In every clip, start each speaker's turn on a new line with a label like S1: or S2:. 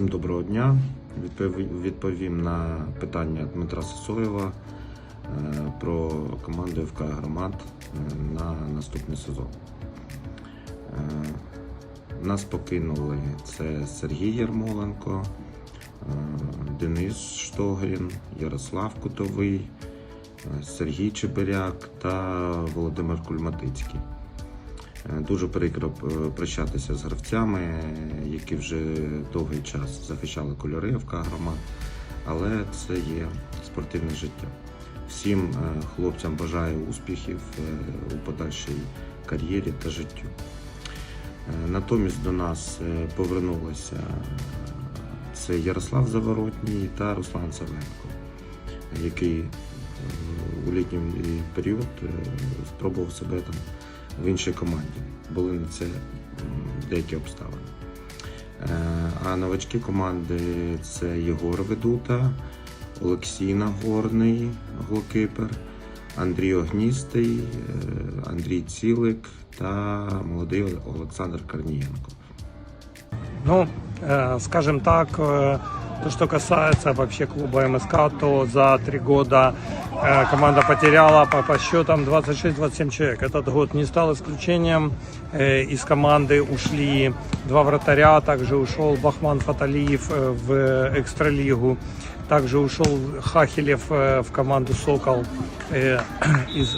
S1: Всім доброго дня. Відповім, на питання Дмитра Сосоєва е, про команду ФК Громад е, на наступний сезон. Е, Нас покинули це Сергій Ярмоленко, Денис Штогрін, Ярослав Кутовий, Сергій Чебиряк та Володимир Кульматицький. Е, Дуже прикро е, прощатися з гравцями, які вже довгий час захищали кольори ФК громад, але це є спортивне життя. Всім е, хлопцям бажаю успіхів у подальшій кар'єрі та життю. Натомість до нас повернулися це Ярослав Заворотній та Руслан Савенко, який у літній період спробував себе там в іншій команді. Були на це м, деякі обставини. Е, А новачки команди це Єгор Ведута, Олексій Нагорний, голкипер, Андрій Огністий, е, Андрій Цілик та молодий Олександр Корнієнко.
S2: Ну, э, скажем так, э, то, что касается вообще клуба МСК, то за три года э, команда потеряла по, по счетам 26-27 человек. Этот год не стал исключением. Э, Из команды ушли два вратаря, также ушел Бахман Фаталиев э, в экстралигу. Также ушел Хахелев э, в команду Сокол э, из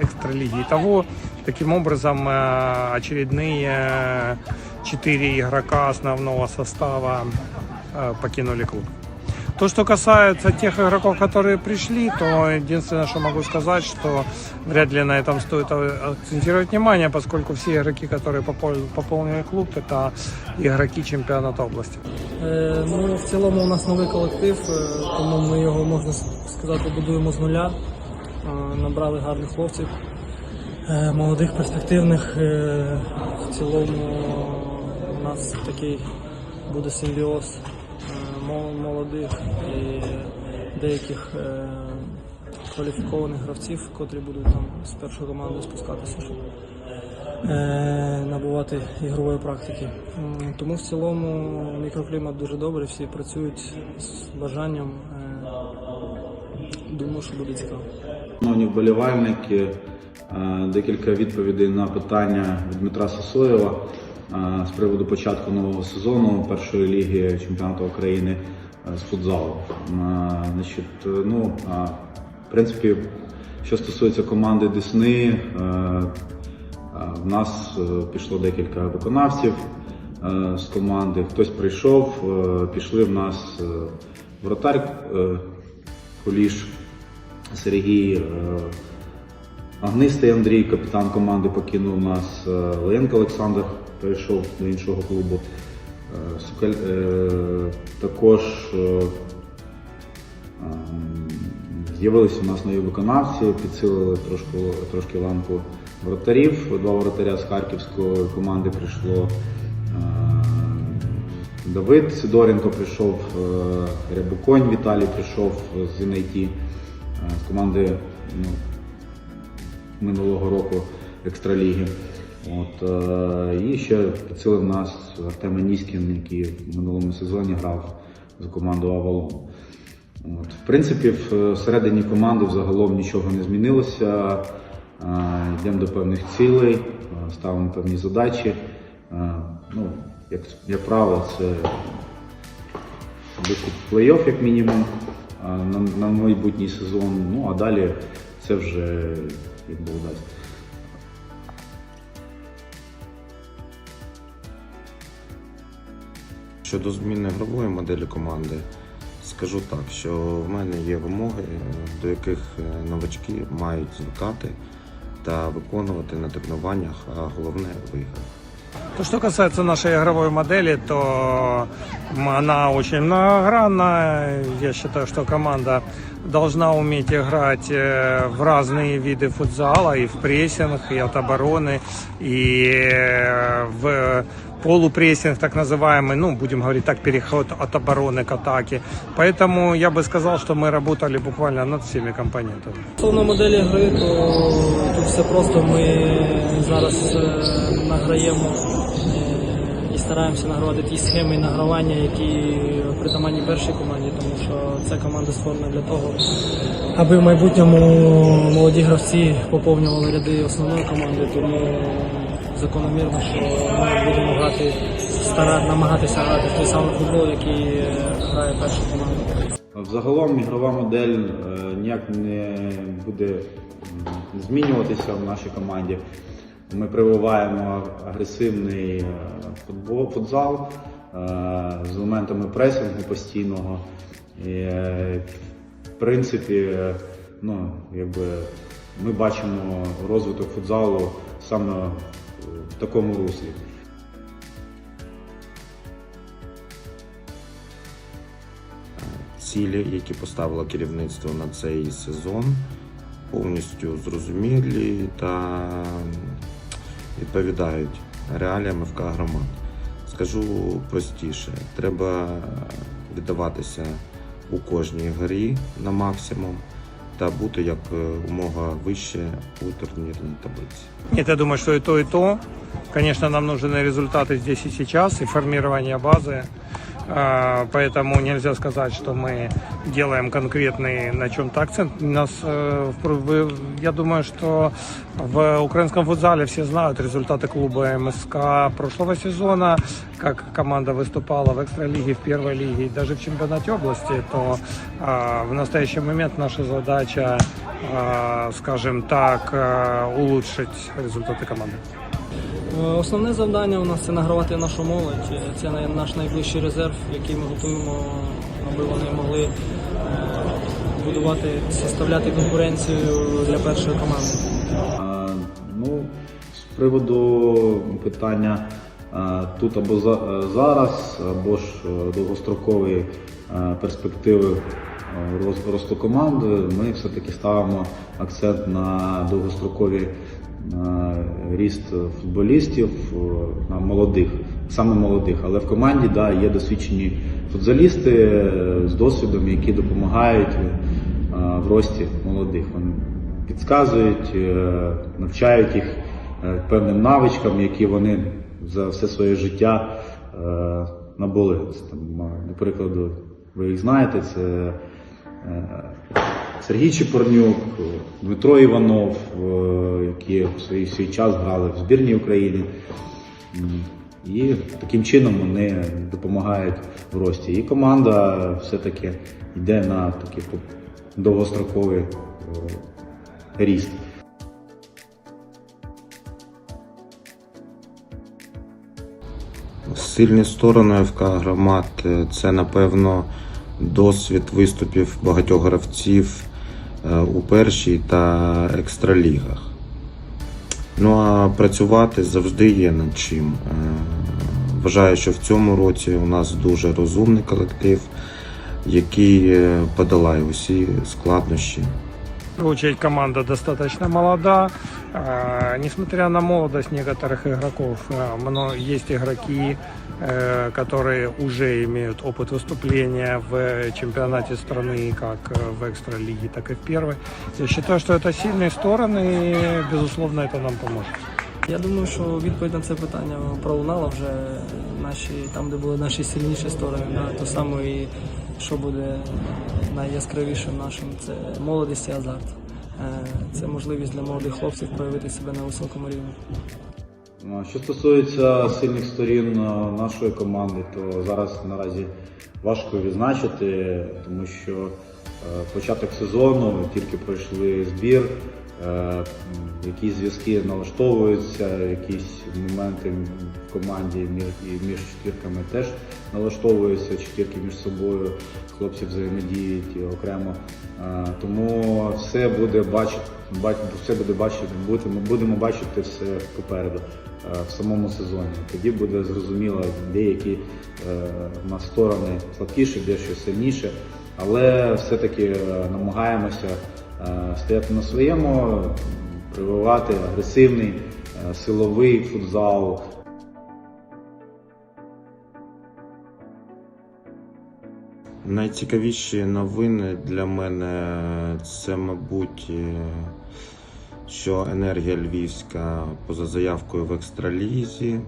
S2: экстралиги. Итого, таким образом, э, очередные э, четыре игрока основного состава э, покинули клуб. То, что касается тех игроков, которые пришли, то единственное, что могу сказать, что вряд ли на этом стоит э, акцентировать внимание, поскольку все игроки, которые попол- пополнили клуб, это игроки чемпионата области.
S3: Е, Ну, в цілому у нас новий колектив, е, тому ми його можна сказати будуємо з нуля. Е, Набрали гарних хлопців, е, молодих, перспективних. Е, В цілому у нас такий буде симбіоз е, мол- молодих і деяких е, кваліфікованих гравців, котрі будуть там з першої команди спускатися. щоб е, набувати ігрової практики. Тому в цілому мікроклімат дуже добрий, всі працюють з бажанням. Е, Думаю, що буде цікаво.
S4: Шановні вболівальники, декілька відповідей на питання від Дмитра Сосоєва з приводу початку нового сезону першої ліги чемпіонату України е, з футзалу. Е, Значить, е, ну, в принципі, що стосується команди Десни, в нас пішло декілька виконавців з команди. Хтось прийшов, пішли в нас вратар Куліш Сергій Агнистий Андрій, капітан команди, покинув нас. Ленко Олександр перейшов до іншого клубу. Е, е, Також е, ем, з'явилися у нас нові виконавці, підсилили трошки, трошки ланку вратарів. Два вратаря з харківської команди прийшло. Давид Сидоренко прийшов, Рябуконь Віталій прийшов з NIT, з команди ну, минулого року екстраліги. От, е, і ще підсилив нас Артем Аніськін, який в минулому сезоні грав за команду Авалон. От, в принципі, всередині команди взагалом нічого не змінилося. Е, Йдемо до певних цілей, е, ставимо певні задачі. Е, Ну, як, як правило, це вихід в плей-офф, як мінімум, е, на, на майбутній сезон. Ну а далі це вже як Бог дасть.
S1: Щодо зміни грової моделі команди, скажу так, що в мене є вимоги, е, до яких е, новачки мають звикати та виконувати на тренуваннях, а головне в іграх.
S2: То, что касается нашей игровой модели, то м, она очень многогранна. Я считаю, что команда должна уметь играть э, в разные виды футзала, и в прессинг, и от обороны, и э, в полупрессинг, так называемый, ну, будем говорить так, переход от обороны к атаке. Поэтому я бы сказал, что мы работали буквально над всеми компонентами.
S3: Стосовно моделі гри, то тут все просто ми зараз е, награємо е, із стараємося награвати ті схеми і награвання, які притаманні першій команді, тому що ця команда створена для того, аби в майбутньому молоді гравці поповнювали ряди основної команди, тому закономірно, що ми будемо грати, стара, намагатися грати той самий футбол, який е, грає перша команда.
S4: Взагалом ігрова модель е, ніяк не буде змінюватися в нашій команді. Ми прививаємо агресивний е, футбол, футзал з елементами пресингу постійного. І, в принципі, ну, якби ми бачимо розвиток футзалу саме в такому руслі.
S1: Цілі, які поставило керівництво на цей сезон, повністю зрозумілі та відповідають реаліям ФК громад. Скажу простіше, треба віддаватися у кожній грі на максимум та бути як е, умога вище у турнірній таблиці.
S2: Нет, я думаю, что и то, и то. Конечно, нам нужны результаты здесь и сейчас, и формирование базы. А, Поэтому нельзя сказать, что мы делаем конкретный на чем-то акцент. У Нас, э, в пр- вы- я думаю, что в украинском футзале все знают результаты клуба МСК прошлого сезона, как команда выступала в экстралиге, в первой лиге и даже в чемпионате области, то а, в настоящий момент наша задача, а, скажем так, а, улучшить результаты команды.
S3: Е, Основне завдання у нас це награвати нашу молодь. Е, Це наш найближчий резерв, який ми готуємо, аби вони могли е, будувати, составляти конкуренцію для першої команди.
S4: Ну, з приводу питання тут або за- зараз, або ж довгострокової е, перспективи росту команди, ми все-таки ставимо акцент на довгостроковий е, ріст футболістів, е, молодих, саме молодих. Але в команді да, є досвідчені футзалісти е, з досвідом, які допомагають е, в рості молодих. Вони підказують, навчають їх певним навичкам, які вони за все своє життя набули. Там, прикладу, ви їх знаєте, це Сергій Чепорнюк, Дмитро Іванов, е, які в свій, свій час грали в збірній України. І таким чином вони допомагають в рості. І команда все-таки йде на такий довгостроковий е, ріст.
S1: Сильні сторони ФК громад це напевно досвід виступів багатьох гравців у першій та екстралігах. Ну а працювати завжди є над чим. Е, Вважаю, що в цьому році у нас дуже розумний колектив, який е, подолає усі складнощі.
S2: Очередь команда достаточно молода. А, Несмотря на молодость некоторых игроков, а, мно- есть игроки, э, которые уже имеют опыт выступления в чемпионате страны как э, в экстралиге, так и в первой. Я считаю, что это сильные стороны, и, безусловно, это нам поможет.
S3: Я думаю, що відповідь на це питання пролунала вже наші, там, де були наші сильніші сторони. Да, то саме і що буде найяскравішим нашим це молодість і азарт. Е, Це можливість для молодих хлопців проявити себе на високому рівні.
S4: Ну, Що стосується сильних сторін е, нашої команди, то зараз наразі важко відзначити, тому що е, початок сезону тільки пройшли збір, якісь зв'язки налаштовуються, якісь моменти в команді між, і теж налаштовуються, четвірки між собою, хлопці взаємодіють окремо. Е, Тому все буде бачити, все буде бачити, будемо, будемо бачити все попереду е, в самому сезоні. Тоді буде зрозуміло, деякі е, нас сторони слабкіші, дещо сильніше, але все-таки е, намагаємося е, стояти на своєму, прививати агресивний, е, силовий футзал,
S1: Найцікавіші новини для мене це, мабуть, е, що енергія Львівська поза заявкою в екстралізі.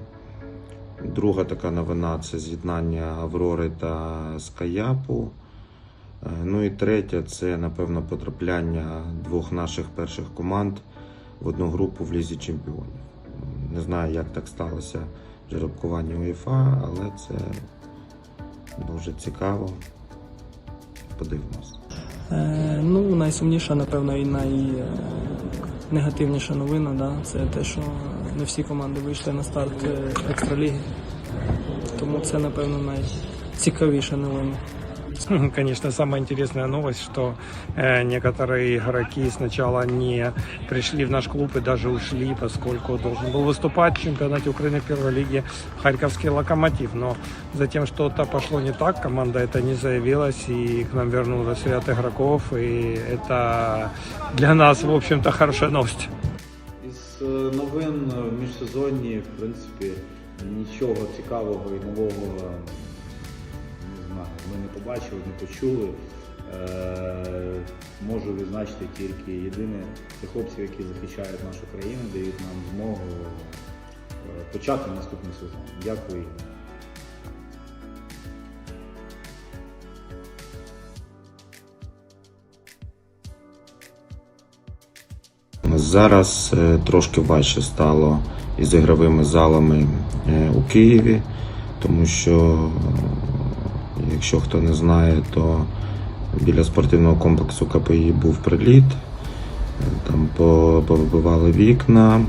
S1: Друга така новина це з'єднання Аврори та Скаяпу. Е, Ну і третя це, напевно, потрапляння двох наших перших команд в одну групу в Лізі Чемпіонів. Не знаю, як так сталося в жеребкуванні УЄФА, але це дуже цікаво. Подивимось.
S3: Е, ну, найсумніша, напевно, і найнегативніша новина, да, це те, що не всі команди вийшли на старт е, екстраліги. Тому це, напевно, найцікавіша новина.
S2: Конечно, самая интересная новость, что э, некоторые игроки сначала не пришли в наш клуб и даже ушли, поскольку должен был выступать в чемпионате Украины первой лиги Харьковский Локомотив. Но затем что-то пошло не так, команда это не заявилась, и к нам вернулось ряд игроков, и это для нас, в общем-то, хорошая новость.
S4: Із е, новин в міжсезонні, в принципі, нічого цікавого і нового не знаю, ми не побачили, не почули. Е, можу відзначити тільки єдине це хлопців, які захищають нашу країну, дають нам змогу е, почати наступний сезон. Дякую.
S1: Зараз е, трошки важче стало із ігровими залами у Києві, тому що, якщо хто не знає, то біля спортивного комплексу КПІ був приліт, там повибивали вікна.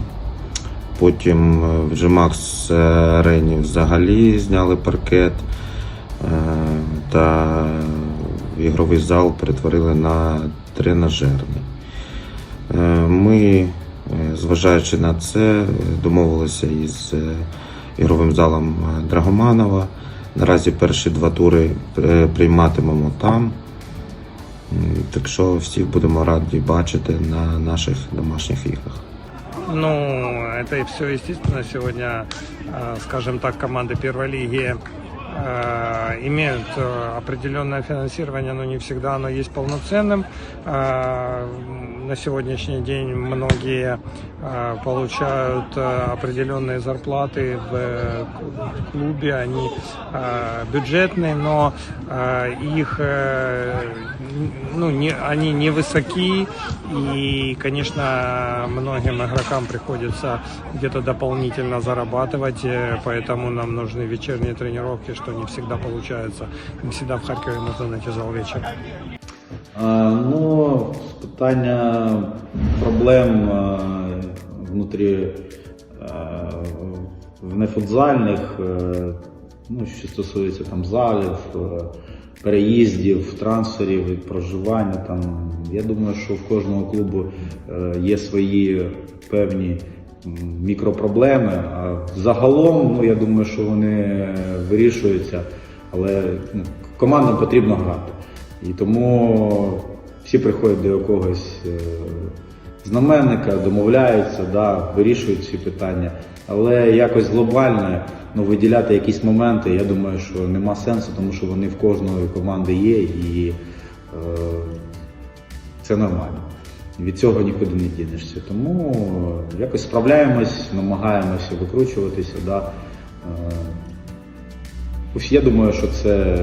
S1: Потім е, в Джимакс арені взагалі зняли паркет е, та ігровий зал перетворили на тренажерний. Е, Ми, зважаючи на це, домовилися із ігровим залом Драгоманова. Наразі перші два тури е, прийматимемо там. М, Так що всіх будемо раді бачити на наших домашніх іграх.
S2: Ну, это и все естественно. Сегодня, э, скажем так, команды первой лиги э, имеют э, определенное финансирование, но не всегда оно есть полноценным. Э, На сегодняшний день многие э, получают э, определенные зарплаты в э, к- клубе, они э, бюджетные, но э, их э, н- ну, не, они невысоки, и, конечно, многим игрокам приходится где-то дополнительно зарабатывать, э, поэтому нам нужны вечерние тренировки, что не всегда получается. Не всегда в Харькове можно найти зал вечером.
S4: Ну, питання проблем внутрі нефутзальних, е, ну, що стосується там залів, е, переїздів, трансферів, і проживання. Там, я думаю, що в кожного клубу е, є свої певні мікропроблеми. А загалом, ну, я думаю, що вони вирішуються, але ну, командам потрібно грати. І тому всі приходять до якогось е, знаменника, домовляються, да, вирішують ці питання. Але якось глобально ну, виділяти якісь моменти, я думаю, що нема сенсу, тому що вони в кожної команди є і е, це нормально. Від цього нікуди не дінешся. Тому е, якось справляємось, намагаємося викручуватися. Да. Е, я думаю, що це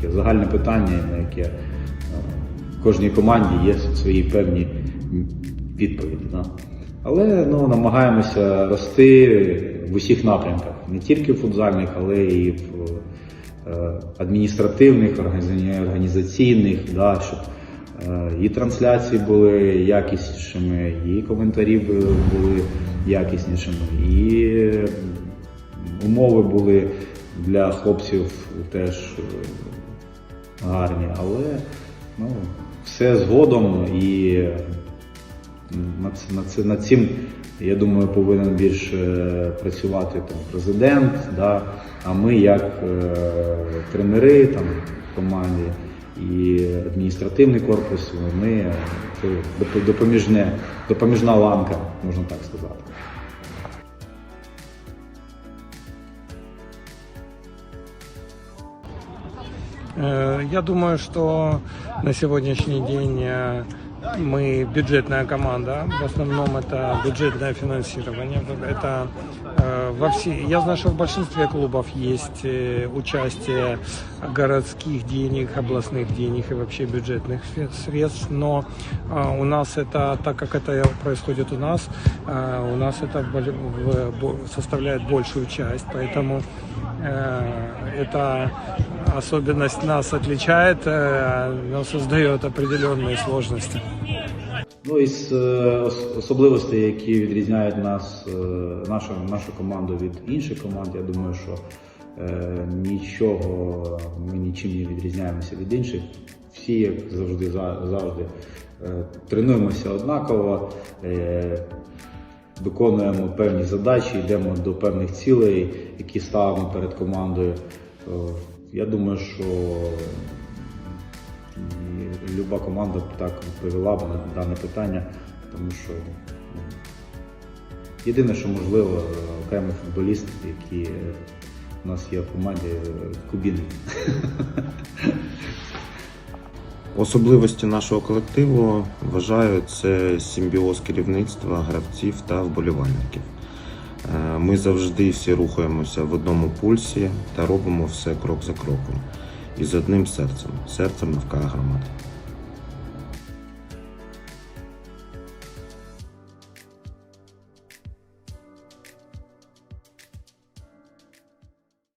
S4: таке загальне питання, на яке е, кожній команді є свої певні відповіді. Да? Але ну, намагаємося рости в усіх напрямках, не тільки в футзальних, але і в е, адміністративних, організаційних, да, щоб е, і трансляції були якіснішими, і коментарі були якіснішими, і умови були для хлопців теж гарні, але ну, все згодом і над, над, цим, я думаю, повинен більше працювати там, президент, да, а ми як е, тренери там, в команді і адміністративний корпус, ми е, допоміжне, допоміжна ланка, можна так сказати.
S2: Я думаю, что на сегодняшний день э, мы бюджетная команда. В основном это бюджетное финансирование. Это э, э, во все, я знаю, что в большинстве клубов есть э, участие городских денег, областных денег и вообще бюджетных сре- средств, но э, у нас это, так как это происходит у нас, э, у нас это в боль- в- бо- составляет большую часть, поэтому э, эта особенность нас отличает, э, но создает определенные сложности.
S4: Ну із е, особливостей, які відрізняють нас, е, нашу, нашу команду від інших команд, я думаю, що е, нічого ми нічим не відрізняємося від інших. Всі, як завжди, за- завжди е, тренуємося однаково, е, виконуємо певні задачі, йдемо до певних цілей, які ставимо перед командою. Я думаю, що люба команда б так відповіла б на дане питання, тому що ну, єдине, що можливо, окремий футболіст, який у нас є в команді, Кубін.
S1: Особливості нашого колективу вважаю це симбіоз керівництва, гравців та вболівальників. Е, Ми завжди всі рухаємося в одному пульсі та робимо все крок за кроком і з одним серцем серцем ФК громад.